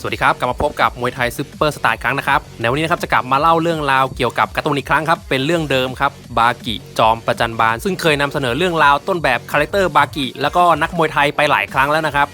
สวัสดีครับ กลับมาพบกับมวยไทยซูเปอร์สตาร์ครั้งนะครับ ในวันนี้นะครับจะกลับมาเล่าเรื่องราวเกี่ยวกับการ์ตูนอีกครั้งครับ เป็นเรื่องเดิมครับ บากิจอมประจันบาน ซึ่งเคยนำเสนอเรื่องราวต้นแบบคาแรคเตอร์บากิแล้วก็นักมวยไทยไปหลายครั้งแล้วนะครับ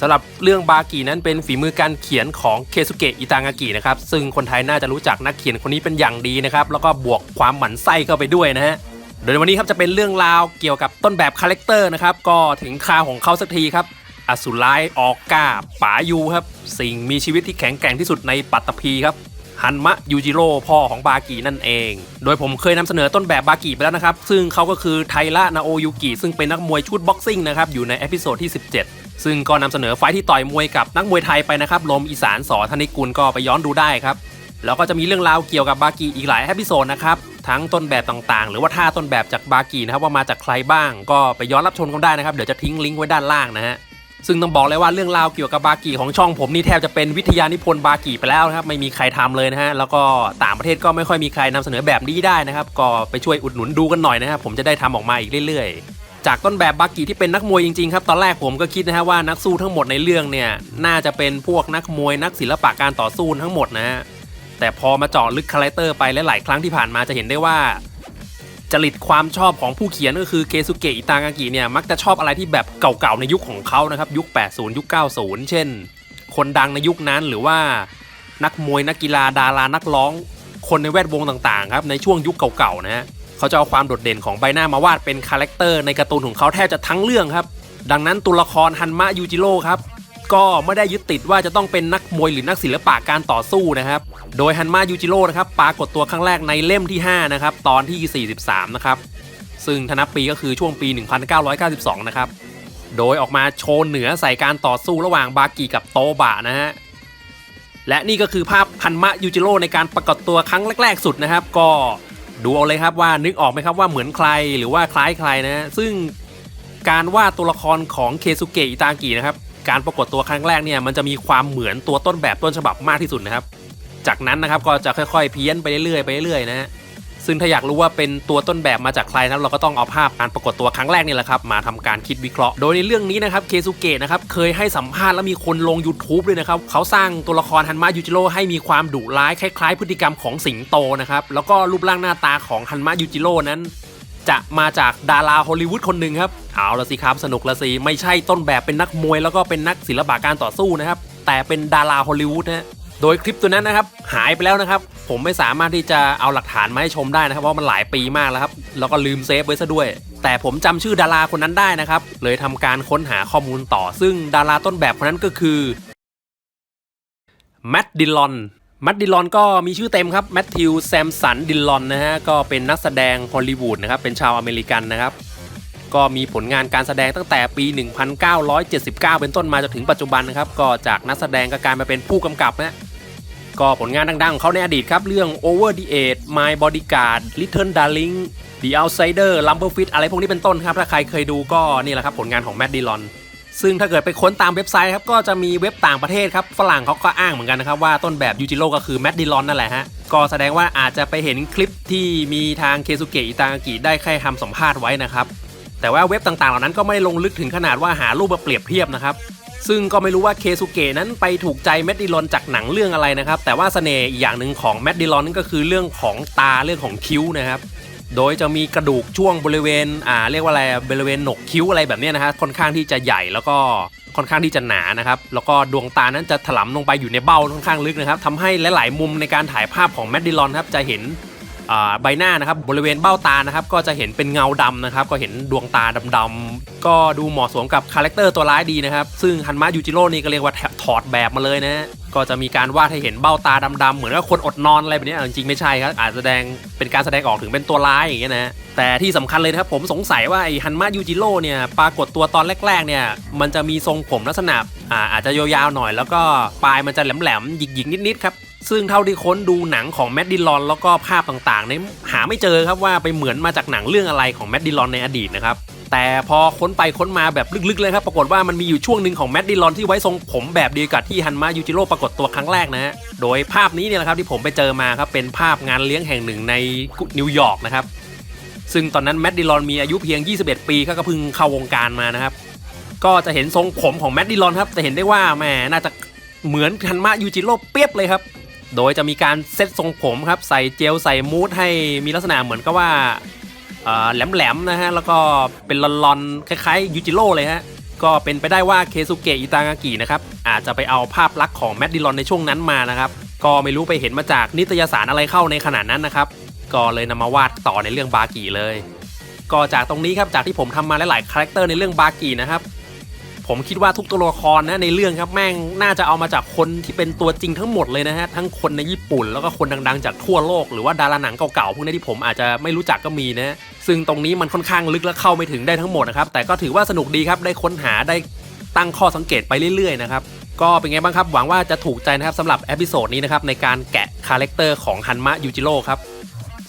สำหรับเรื่องบากินั้นเป็นฝีมือการเขียนของเคซุเกะอิตางากินะครับซึ่งคนไทยน่าจะรู้จักนักเขียนคนนี้เป็นอย่างดีนะครับแล้วก็บวกความหมั่นไส้เข้าไปด้วยนะฮะโดยวันนี้ครับจะเป็นเรื่องราวเกี่ยวกับต้นแบบคาแรคเตอร์นะครับก็ถึงคราวของเขาสักทีครับ อสุร้ายออกกาป๋ายูครับ สิ่งมีชีวิตที่แข็งแกร่งที่สุดในปัตตภีครับฮันมะยูจิโร่พ่อของบากินั่นเอง โดยผมเคยนำเสนอต้นแบบบากิไปแล้วนะครับ ซึ่งเขาก็คือไทระนาโอยุกิซึ่งเป็นนักมวยชุดบ็อกซิ่งนะครับ อยู่ในเอพิโซดที่ 17 ซึ่งก็นำเสนอไฟท์ที่ต่อยมวยกับนักมวยไทยไปนะครับ ลมอีสานสอธนิกุลก็ไปย้อนดูได้ครับ แล้วก็จะมีเรื่องราวเกี่ยวกับบากีอีกหลายเอพิโซดนะครับ ทั้งต้นแบบต่างๆ หรือว่าท่าต้นแบบจากบากีนะครับว่ามาจากใครบ้าง ก็ไปย้อนรับชมกันได้นะครับ เดี๋ยวจะทิ้งลิงก์ไว้ด้านล่างนะฮะ ซึ่งต้องบอกเลยว่าเรื่องราวเกี่ยวกับบากีของช่องผมนี่แทบจะเป็นวิทยานิพนธ์บากีไปแล้วนะครับไม่มีใครทำเลยนะฮะแล้วก็ต่างประเทศก็ไม่ค่อยมีใครนำเสนอแบบนี้ได้นะครับก็ไปช่วยอุดหนุนดูกันหน่อยนะครับผมจะได้ทำออกมาอีกเรื่อยๆ จากต้นแบบบากิที่เป็นนักมวยจริงๆครับตอนแรกผมก็คิดนะฮะว่านักสู้ทั้งหมดในเรื่องเนี่ยน่าจะเป็นพวกนักมวยนักศิลปะการต่อสู้ทั้งหมดนะฮะแต่พอมาเจาะลึกคาแรคเตอร์ไปและหลายครั้งที่ผ่านมาจะเห็นได้ว่า จริตความชอบของผู้เขียนก็คือเคซุเกะอิตางากิเนี่ยมักจะชอบอะไรที่แบบเก่าๆในยุคของเขานะครับยุค 80 ยุค 90 เช่น คนดังในยุคนั้นหรือว่านักมวยนักกีฬาดารานักร้อง คนในแวดวงต่างๆครับในช่วงยุคเก่าๆนะฮะเขาจะเอาความโดดเด่นของใบหน้ามาวาดเป็นคาแรคเตอร์ในการ์ตูนของเขาแทบจะทั้งเรื่องครับดังนั้นตัวละครฮันมะยูจิโร่ครับ ก็ไม่ได้ยึดติดว่าจะต้องเป็นนักมวยหรือนักศิลปะการต่อสู้นะครับ โดยฮันมายูจิโร่นะครับปรากฏตัวครั้งแรกในเล่มที่ 5 นะครับ ตอนที่ 43 นะครับ ซึ่งธนับปีก็คือช่วงปี 1992 นะครับ โดยออกมาโชว์เหนือใส่การต่อสู้ระหว่างบากิกับโตบะนะฮะ และนี่ก็คือภาพฮันมะยูจิโร่ในการปรากฏตัวครั้งแรก ๆ สุดนะครับ ก็ดูเอาเลยครับว่านึกออกไหมครับว่าเหมือนใครหรือว่าคล้ายใครนะฮะซึ่งการวาดตัวละครของเคซุเกะอิตากินะครับ การปรากฏตัวครั้งแรกเนี่ยมันจะมีความเหมือนตัวต้นแบบต้นฉบับมากที่สุดนะครับ จากนั้นนะครับก็จะค่อยๆ เพี้ยนไปเรื่อยๆไปเรื่อยๆนะฮะซึ่งถ้าอยากรู้ว่าเป็นตัวต้นแบบมาจากใครนะเราก็ต้องเอาภาพการปรากฏตัวครั้งแรกนี่แหละครับมาทำการคิดวิเคราะห์ โดยในเรื่องนี้นะครับเคซุเกะนะครับเคยให้สัมภาษณ์แล้วมีคนลง YouTube ด้วยนะครับเขาสร้างตัวละครฮันมายูจิโร่ให้มีความดุร้ายคล้ายๆ พฤติกรรมของสิงโตนะครับแล้วก็รูปร่างหน้าตาของฮันมายูจิโร่นั้น จะมาจากดาราฮอลลีวูดคนหนึ่งครับ เอาละสิครับสนุกละสิ ไม่ใช่ต้นแบบเป็นนักมวยแล้วก็เป็นนักศิลปะการต่อสู้นะครับ แต่เป็นดาราฮอลลีวูดนะโดยคลิปตัวนั้นนะครับ หายไปแล้วนะครับ ผมไม่สามารถที่จะเอาหลักฐานมาให้ชมได้นะครับเพราะมันหลายปีมากแล้วครับ แล้วก็ลืมเซฟไว้ซะด้วย แต่ผมจำชื่อดาราคนนั้นได้นะครับ เลยทำการค้นหาข้อมูลต่อ ซึ่งดาราต้นแบบคนนั้นก็คือแมดดิลอน มดดิลอนก็มีชื่อเต็มครับแมทธิวแซมสันดิลลอนนะฮะก็เป็นนักแสดงฮอลลีวูดนะครับเป็นชาวอเมริกันนะครับ ก็มีผลงานการแสดงตั้งแต่ปี 1979 เป็นต้นมาจนถึงปัจจุบันนะครับก็จากนักแสดงก็กลายมาเป็นผู้กำกับนะก็ผลงานดังๆของเขาในอดีตครับ เรื่อง Over the Edge My Bodyguard Little Darling The Outsider Lumberfist อะไรพวกนี้เป็นต้นครับ ถ้าใครเคยดูก็นี่แหละครับผลงานของแมดดิลอน ซึ่งถ้าเกิดไปค้นตามเว็บไซต์ครับก็จะมีเว็บต่างประเทศครับฝรั่งเขาก็อ้างเหมือนกันนะครับว่าต้นแบบยูจิโร่ก็คือแมดดิลอนนั่นแหละฮะก็แสดงว่าอาจจะไปเห็นคลิปที่มีทางเคซุเกะอิตางากิได้แค่ทำสัมภาษณ์ไว้นะครับแต่ว่าเว็บต่างๆเหล่านั้นก็ไม่ได้ลงลึกถึงขนาดว่าหารูปมาเปรียบเทียบนะครับซึ่งก็ไม่รู้ว่าเคซุเกะนั้นไปถูกใจแมดดิลอนจากหนังเรื่องอะไรนะครับแต่ว่าเสน่ห์อีกอย่างหนึ่งของแมดดิลอนนั่นก็คือเรื่องของตาเรื่องของคิ้วนะครับ โดยจะมีกระดูกช่วงบริเวณอ่าเรียกว่าอะไรบริเวณหนกคิ้วอะไรแบบนี้นะฮะค่อนข้างที่จะใหญ่แล้วก็ค่อนข้างที่จะหนานะครับแล้วก็ดวงตานั้นจะถลำลงไปอยู่ในเบ้าค่อนข้างลึกนะครับทำให้หลาย ๆ มุมในการถ่ายภาพของแมดดิลอนครับจะเห็น ใบหน้านะครับบริเวณเบ้าตานะครับก็จะเห็นเป็นเงาดำนะครับก็เห็นดวงตาดำๆก็ดูเหมาะสมกับคาแรคเตอร์ตัวร้ายดีนะครับซึ่งฮันมะยูจิโร่นี่ก็เรียกว่าถอดแบบมาเลยนะก็จะมีการวาดให้เห็นเบ้าตาดำๆเหมือนกับคนอดนอนอะไรแบบนี้จริงๆไม่ใช่ครับอาจจะแสดงเป็นการแสดงออกถึงเป็นตัวร้ายอย่างเงี้ยนะแต่ที่สำคัญเลยนะครับผมสงสัยว่าไอ้ฮันมะยูจิโร่เนี่ยปรากฏตัวตอนแรกๆเนี่ยมันจะมีทรงผมลักษณะอาอาจจะยาวๆหน่อย แล้วก็ปลายมันจะแหลมๆหยิกๆนิดๆครับ ซึ่งเท่าที่ค้นดูหนังของแมดดิลอนแล้วก็ภาพต่างๆเนี่ยหาไม่เจอครับว่าไปเหมือนมาจากหนังเรื่องอะไรของแมดดิลอนในอดีตนะครับแต่พอค้นไปค้นมาแบบลึกๆเลยครับ ปรากฏว่ามันมีอยู่ช่วงหนึ่งของแมดดิลอนที่ไว้ทรงผมแบบเดียวกับที่ฮันมายูจิโร่ปรากฏตัวครั้งแรกนะฮะ โดยภาพนี้เนี่ยแหละครับที่ผมไปเจอมาครับเป็นภาพงานเลี้ยงแห่งหนึ่งในนิวยอร์กนะครับ ซึ่งตอนนั้นแมดดิลอนมีอายุเพียง 21 ปีก็เพิ่งเข้าวงการมานะครับ ก็จะเห็นทรงผมของแมดดิลอนครับจะเห็นได้ว่าแหมน่าจะเหมือนฮันมะยูจิโร่เปียบเลยครับ โดยจะมีการเซตทรงผมครับ ใส่เจลใส่มูดให้มีลักษณะเหมือนกับว่าแหลมๆนะฮะ แล้วก็เป็นลอนๆ คล้ายๆยูจิโร่เลยฮะ ก็เป็นไปได้ว่าเคซุเกะอิตางากินะครับ อาจจะไปเอาภาพลักษณ์ของแมดดิลอนในช่วงนั้นมานะครับ ก็ไม่รู้ไปเห็นมาจากนิตยสารอะไรเข้าในขนาดนั้นนะครับ ก็เลยนำมาวาดต่อในเรื่องบากิเลย ก็จากตรงนี้ครับจากที่ผมทำมาหลายๆคาแรคเตอร์ในเรื่องบากินะครับ ผมคิดว่าทุกตัวละครนะในเรื่องครับแม่งน่าจะเอามาจากคนที่เป็นตัวจริงทั้งหมดเลยนะฮะทั้งคนในญี่ปุ่น แล้วก็คนดังๆ จากทั่วโลกหรือว่าดาราหนังเก่าๆพวกนี้ที่ผมอาจจะไม่รู้จักก็มีนะซึ่งตรงนี้มันค่อนข้างลึกและเข้าไม่ถึงได้ทั้งหมดนะครับแต่ก็ถือว่าสนุกดีครับได้ค้นหาได้ตั้งข้อสังเกตไปเรื่อยๆนะครับก็เป็นไงบ้างครับหวังว่าจะถูกใจนะครับสำหรับเอพิโซดนี้นะครับในการแกะคาแรคเตอร์ของฮันมะยูจิโร่ครับ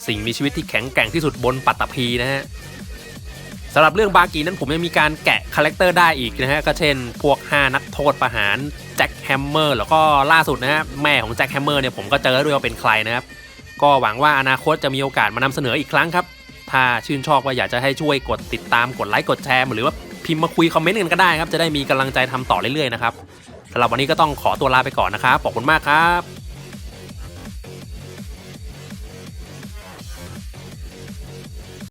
สิ่งมีชีวิตที่แข็งแกร่งที่สุดบนปัตตภีนะฮะ สำหรับเรื่องบากีนั้นผมยังมีการแกะคาแรคเตอร์ได้อีกนะฮะก็เช่น พวก 5 นักโทษประหารแจ็คแฮมเมอร์แล้วก็ล่าสุดนะฮะแม่ของแจ็คแฮมเมอร์เนี่ยผมก็เจอด้วยว่าเป็นใครนะครับ ก็หวังว่าอนาคตจะมีโอกาสมานำเสนออีกครั้งครับ ถ้าชื่นชอบก็อยากจะให้ช่วยกดติดตามกดไลค์กดแชร์หรือว่าพิมพ์มาคุยคอมเมนต์กันก็ได้ครับจะได้มีกำลังใจทำต่อเรื่อยๆนะครับสำหรับวันนี้ก็ต้องขอตัวลาไปก่อนนะครับขอบคุณมากครับ